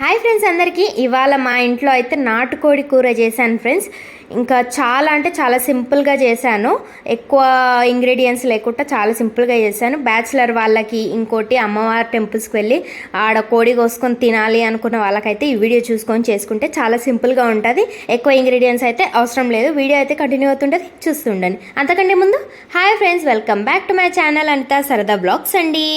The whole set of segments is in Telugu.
హాయ్ ఫ్రెండ్స్ అందరికీ. ఇవాళ మా ఇంట్లో అయితే నాటుకోడి కూర చేశాను ఫ్రెండ్స్ ఇంకా చాలా అంటే చాలా సింపుల్గా చేశాను. ఎక్కువ ఇంగ్రీడియంట్స్ లేకుండా చాలా సింపుల్గా చేశాను. బ్యాచిలర్ వాళ్ళకి ఇంకోటి అమ్మవారి టెంపుల్స్కి వెళ్ళి ఆడ కోడి కోసుకొని తినాలి అనుకున్న వాళ్ళకైతే ఈ వీడియో చూసుకొని చేసుకుంటే చాలా సింపుల్గా ఉంటుంది. ఎక్కువ ఇంగ్రీడియంట్స్ అయితే అవసరం లేదు. వీడియో అయితే కంటిన్యూ అవుతుంటుంది. చూస్తుండండి అంతకంటే ముందు hi friends welcome back to my channel Anitha సరదా బ్లాగ్స్ అండి.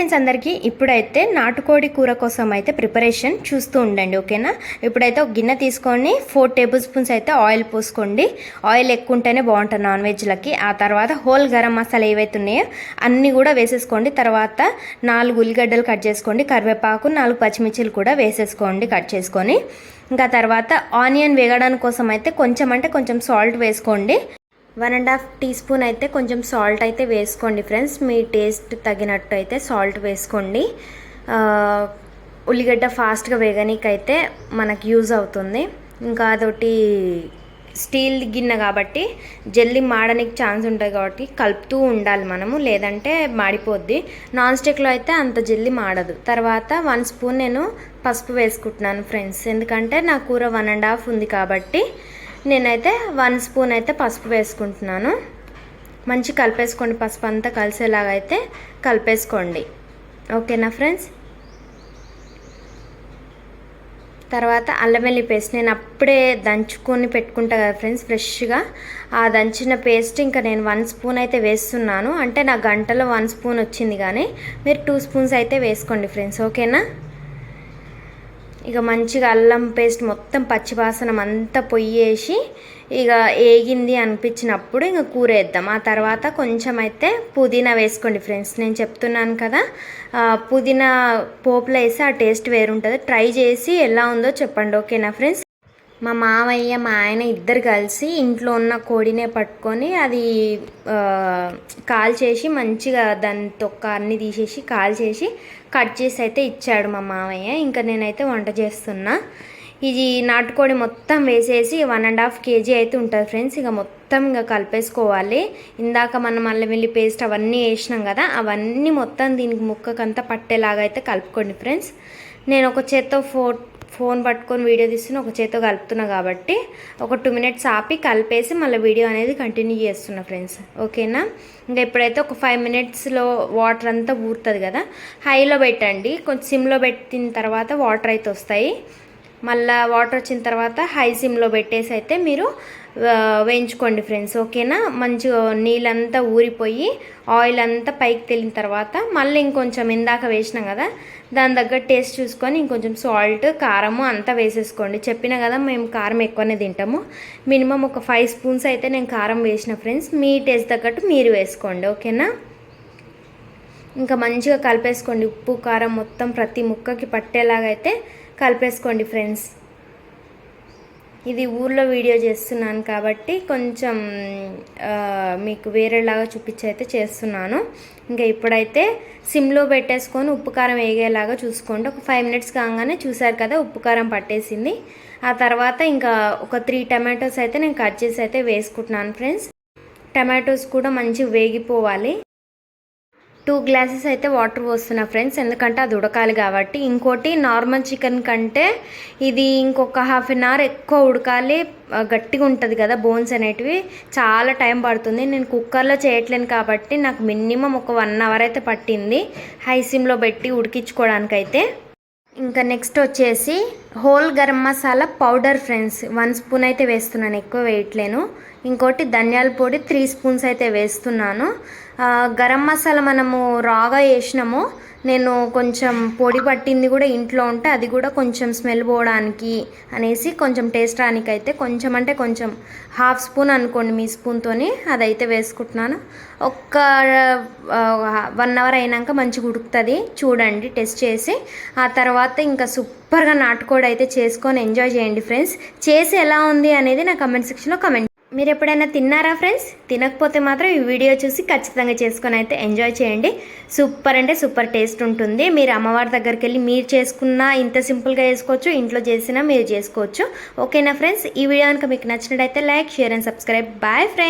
ఫ్రెండ్స్ అందరికీ ఇప్పుడైతే నాటుకోడి కూర కోసం అయితే ప్రిపరేషన్ చూస్తూ ఉండండి ఓకేనా? ఇప్పుడైతే ఒక గిన్నె తీసుకొని ఫోర్ టేబుల్ స్పూన్స్ అయితే ఆయిల్ పోసుకోండి. ఆయిల్ ఎక్కువ ఉంటేనే బాగుంటుంది నాన్ వెజ్లకి ఆ తర్వాత హోల్ గరం మసాలా ఏవైతే ఉన్నాయో అన్నీ కూడా వేసేసుకోండి. తర్వాత నాలుగు ఉల్లిగడ్డలు కట్ చేసుకోండి. కరివేపాకు నాలుగు పచ్చిమిర్చిలు కూడా వేసేసుకోండి కట్ చేసుకొని. ఇంకా తర్వాత ఆనియన్ వేగడానికి కోసం అయితే కొంచెం అంటే కొంచెం సాల్ట్ వేసుకోండి. One and half teaspoon అయితే కొంచెం సాల్ట్ అయితే వేసుకోండి ఫ్రెండ్స్. మీ టేస్ట్ తగినట్టు అయితే సాల్ట్ వేసుకోండి. ఉల్లిగడ్డ ఫాస్ట్గా వేగనీకైతే మనకు యూజ్ అవుతుంది. ఇంకా అదొకటి స్టీల్ గిన్నె కాబట్టి జల్దీ మాడడానికి ఛాన్స్ ఉంటుంది కాబట్టి కలుపుతూ ఉండాలి మనము లేదంటే మాడిపోద్ది. నాన్ స్టిక్లో అయితే అంత జల్దీ మాడదు. తర్వాత వన్ స్పూన్ నేను పసుపు వేసుకుంటున్నాను ఫ్రెండ్స్. ఎందుకంటే నా కూర వన్ అండ్ హాఫ్ ఉంది కాబట్టి నేనైతే వన్ స్పూన్ అయితే పసుపు వేసుకుంటున్నాను. మంచి కలిపేసుకోండి పసుపు అంతా కలిసేలాగా అయితే కలిపేసుకోండి. ఓకేనా ఫ్రెండ్స్? తర్వాత అల్లం వెల్లి పేస్ట్ నేను అప్పుడే దంచుకొని పెట్టుకుంటా కదా ఫ్రెండ్స్ ఫ్రెష్గా. ఆ దంచిన పేస్ట్ ఇంకా నేను వన్ స్పూన్ అయితే వేస్తున్నాను. అంటే నా గంటలో వన్ స్పూన్ వచ్చింది కానీ మీరు టూ స్పూన్స్ అయితే వేసుకోండి ఫ్రెండ్స్ ఓకేనా? ఇక మంచిగా అల్లం పేస్ట్ మొత్తం పచ్చివాసన అంతా పొయ్యేసి ఇక ఏగింది అనిపించినప్పుడు ఇంక కూర వేద్దాం. ఆ తర్వాత కొంచెం అయితే పుదీనా వేసుకోండి ఫ్రెండ్స్. నేను చెప్తున్నాను కదా పుదీనా పోపులో వేసి ఆ టేస్ట్ వేరుంటుంది. ట్రై చేసి ఎలా ఉందో చెప్పండి ఓకేనా ఫ్రెండ్స్? మా మామయ్య మా ఆయన ఇద్దరు కలిసి ఇంట్లో ఉన్న కోడినే పట్టుకొని అది కాల్ చేసి మంచిగా దాని తొక్క అన్ని తీసేసి కాల్ చేసి కట్ చేసి అయితే ఇచ్చాడు మా మామయ్య. ఇంకా నేనైతే వంట చేస్తున్నా. ఇది నాటుకోడి మొత్తం వేసేసి వన్ అండ్ హాఫ్ కేజీ అయితే ఉంటుంది ఫ్రెండ్స్. ఇక మొత్తం ఇంకా కలిపేసుకోవాలి. ఇందాక మనం అల్లం పేస్ట్ అవన్నీ వేసినాం కదా అవన్నీ మొత్తం దీనికి ముక్కకంతా పట్టేలాగా అయితే కలుపుకోండి ఫ్రెండ్స్. నేను ఒక చేత్తో ఫో ఫోన్ పట్టుకొని వీడియో తీస్తున్న ఒక చేతితో కలుపుతున్నా కాబట్టి ఒక టూ మినిట్స్ ఆపి కలిపేసి మళ్ళీ వీడియో అనేది కంటిన్యూ చేస్తున్నా ఫ్రెండ్స్. ఓకేనా? ఇంకా ఇప్పుడైతే ఒక ఫైవ్ మినిట్స్లో వాటర్ అంతా ఊరుతుంది కదా హైలో పెట్టండి. కొంచెం సిమ్లో పెట్టిన తర్వాత వాటర్ అయితే వస్తాయి. మళ్ళా వాటర్ వచ్చిన తర్వాత హై సిమ్లో పెట్టేసి అయితే మీరు వేయించుకోండి ఫ్రెండ్స్ ఓకేనా మంచిగా నీళ్ళంతా ఊరిపోయి ఆయిల్ అంతా పైకి తెలిన తర్వాత మళ్ళీ ఇంకొంచెం ఇందాక వేసినాం కదా దాని దగ్గర టేస్ట్ చూసుకొని ఇంకొంచెం సాల్ట్ కారము అంతా వేసేసుకోండి. చెప్పిన కదా మేము కారం ఎక్కువనే తింటాము. మినిమం ఒక ఫైవ్ స్పూన్స్ అయితే నేను కారం వేసిన ఫ్రెండ్స్ మీ టేస్ట్ తగ్గట్టు మీరు వేసుకోండి ఓకేనా ఇంకా మంచిగా కలిపేసుకోండి. ఉప్పు కారం మొత్తం ప్రతి ముక్కకి పట్టేలాగా అయితే కలిపేసుకోండి ఫ్రెండ్స్. ఇది ఊర్లో వీడియో చేస్తున్నాను కాబట్టి కొంచెం మీకు వేరేలాగా చూపించి అయితే చేస్తున్నాను. ఇంకా ఇప్పుడైతే సిమ్లో పెట్టేసుకొని ఉప్పు కారం వేగేలాగా చూసుకోండి. ఒక ఫైవ్ మినిట్స్ కాగానే చూసారు కదా ఉప్పు కారం పట్టేసింది. ఆ తర్వాత ఇంకా ఒక త్రీ టమాటోస్ అయితే నేను కట్ చేసి అయితే వేసుకుంటున్నాను ఫ్రెండ్స్. టమాటోస్ కూడా మంచిగా వేగిపోవాలి. టూ గ్లాసెస్ అయితే వాటర్ పోస్తున్నా ఫ్రెండ్స్. ఎందుకంటే అది ఉడకాలి కాబట్టి. ఇంకోటి నార్మల్ చికెన్ కంటే ఇది ఇంకొక హాఫ్ అన్ అవర్ ఎక్కువ ఉడకాలి. గట్టిగా ఉంటుంది కదా బోన్స్ అనేటివి. చాలా టైం పడుతుంది. నేను కుక్కర్లో చేయట్లేను కాబట్టి నాకు మినిమం ఒక వన్ అవర్ అయితే పట్టింది. హై సిమ్లో పెట్టి ఉడికించుకోవడానికైతే. ఇంకా నెక్స్ట్ వచ్చేసి whole garam masala powder friends. One spoon అయితే వేస్తున్నాను. ఎక్కువ వేయట్లేను. ఇంకోటి ధనియాల పొడి త్రీ స్పూన్స్ అయితే వేస్తున్నాను. గరం మసాలా మనము రాగా వేసినాము. నేను కొంచెం పొడి పట్టింది కూడా ఇంట్లో ఉంటే అది కూడా కొంచెం స్మెల్ పోవడానికి అనేసి కొంచెం టేస్ట్ రానికైతే అయితే కొంచెం అంటే కొంచెం హాఫ్ స్పూన్ అనుకోండి మీ స్పూన్తోని అదైతే వేసుకుంటున్నాను. ఒక్క వన్ అవర్ అయినాక మంచిగా ఉడుకుతుంది. చూడండి టెస్ట్ చేసి ఆ తర్వాత ఇంకా సూపర్గా నాటుకోడి అయితే చేసుకొని ఎంజాయ్ చేయండి ఫ్రెండ్స్. చేసి ఎలా ఉంది అనేది నా కమెంట్ సెక్షన్లో కమెంట్ మీరు ఎప్పుడైనా తిన్నారా ఫ్రెండ్స్? తినకపోతే మాత్రం ఈ వీడియో చూసి ఖచ్చితంగా చేసుకొని అయితే ఎంజాయ్ చేయండి. సూపర్ అంటే సూపర్ టేస్ట్ ఉంటుంది. మీరు అమ్మవారి దగ్గరికి వెళ్ళి మీరు చేసుకున్న ఇంత సింపుల్గా చేసుకోవచ్చు ఇంట్లో చేసినా మీరు చేసుకోవచ్చు. ఓకేనా ఫ్రెండ్స్? ఈ వీడియో కనుక మీకు నచ్చినట్టయితే like share and subscribe. Bye friends!